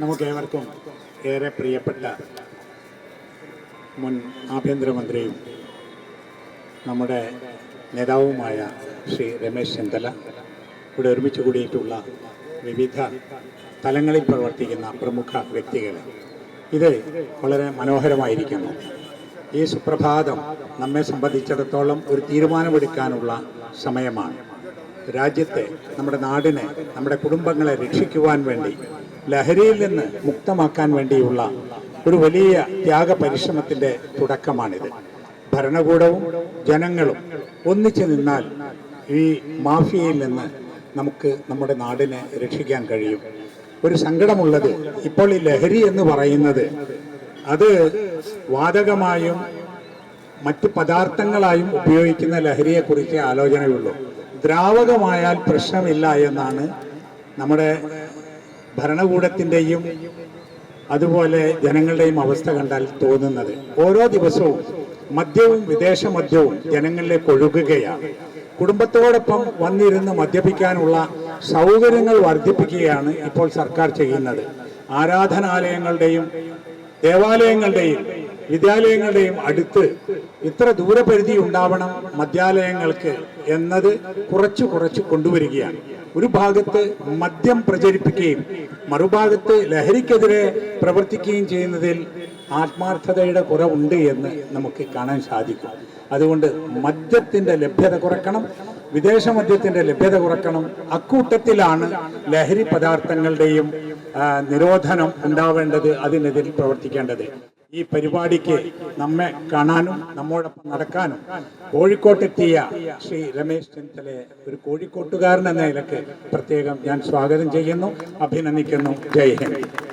നമുക്കേവർക്കും ഏറെ പ്രിയപ്പെട്ട മുൻ ആഭ്യന്തരമന്ത്രിയും നമ്മുടെ നേതാവുമായ ശ്രീ രമേശ് ചെന്തല ഇവിടെ ഒരുമിച്ച് കൂടിയിട്ടുള്ള വിവിധ തലങ്ങളിൽ പ്രവർത്തിക്കുന്ന പ്രമുഖ വ്യക്തികൾ ഇത് വളരെ മനോഹരമായിരിക്കുന്നു. ഈ സുപ്രഭാതം നമ്മെ സംബന്ധിച്ചിടത്തോളം ഒരു തീരുമാനമെടുക്കാനുള്ള സമയമാണ്. രാജ്യത്തെ നമ്മുടെ നാടിനെ നമ്മുടെ കുടുംബങ്ങളെ രക്ഷിക്കുവാൻ വേണ്ടി ലഹരിയിൽ നിന്ന് മുക്തമാക്കാൻ വേണ്ടിയുള്ള ഒരു വലിയ ത്യാഗ പരിശ്രമത്തിന്റെ തുടക്കമാണിത്. ഭരണകൂടവും ജനങ്ങളും ഒന്നിച്ചു നിന്നാൽ ഈ മാഫിയയിൽ നിന്ന് നമുക്ക് നമ്മുടെ നാടിനെ രക്ഷിക്കാൻ കഴിയും. ഒരു സങ്കടമുള്ളത് ഇപ്പോൾ ഈ ലഹരി എന്ന് പറയുന്നത് അത് വാതകമായും മറ്റ് പദാർത്ഥങ്ങളായും ഉപയോഗിക്കുന്ന ലഹരിയെക്കുറിച്ച് ആലോചനയുള്ളൂ. ദ്രാവകമായാൽ പ്രശ്നമില്ല എന്നാണ് നമ്മുടെ ഭരണകൂടത്തിന്റെയും അതുപോലെ ജനങ്ങളുടെയും അവസ്ഥ കണ്ടാൽ തോന്നുന്നത്. ഓരോ ദിവസവും മദ്യവും വിദേശ മദ്യവും ജനങ്ങളിലേക്ക് ഒഴുകുകയാണ്. കുടുംബത്തോടൊപ്പം വന്നിരുന്ന് മദ്യപിക്കാനുള്ള സൗകര്യങ്ങൾ വർദ്ധിപ്പിക്കുകയാണ് ഇപ്പോൾ സർക്കാർ ചെയ്യുന്നത്. ആരാധനാലയങ്ങളുടെയും ദേവാലയങ്ങളുടെയും വിദ്യാലയങ്ങളുടെയും അടുത്ത് ഇത്ര ദൂരപരിധി ഉണ്ടാവണം മദ്യാലയങ്ങൾക്ക് എന്നത് കുറച്ച് കുറച്ച് കൊണ്ടുവരികയാണ്. ഒരു ഭാഗത്ത് മദ്യം പ്രചരിപ്പിക്കുകയും മറുഭാഗത്ത് ലഹരിക്കെതിരെ പ്രവർത്തിക്കുകയും ചെയ്യുന്നതിൽ ആത്മാർത്ഥതയുടെ കുറവുണ്ട് എന്ന് നമുക്ക് കാണാൻ സാധിക്കും. അതുകൊണ്ട് മദ്യത്തിന്റെ ലഭ്യത കുറക്കണം വിദേശ മദ്യത്തിന്റെ ലഭ്യത കുറക്കണം. അക്കൂട്ടത്തിലാണ് ലഹരി പദാർത്ഥങ്ങളുടെയും നിരോധനം ഉണ്ടാവേണ്ടത് അതിനെതിരെ പ്രവർത്തിക്കേണ്ടത്. ഈ പരിപാടിക്ക് നമ്മെ കാണാനും നമ്മോടൊപ്പം നടക്കാനും കോഴിക്കോട്ടെത്തിയ ശ്രീ രമേശ് ചെന്നിത്തലയെ ഒരു കോഴിക്കോട്ടുകാരൻ എന്ന നിലയ്ക്ക് പ്രത്യേകം ഞാൻ സ്വാഗതം ചെയ്യുന്നു അഭിനന്ദിക്കുന്നു. ജയ് ഹിന്ദ്.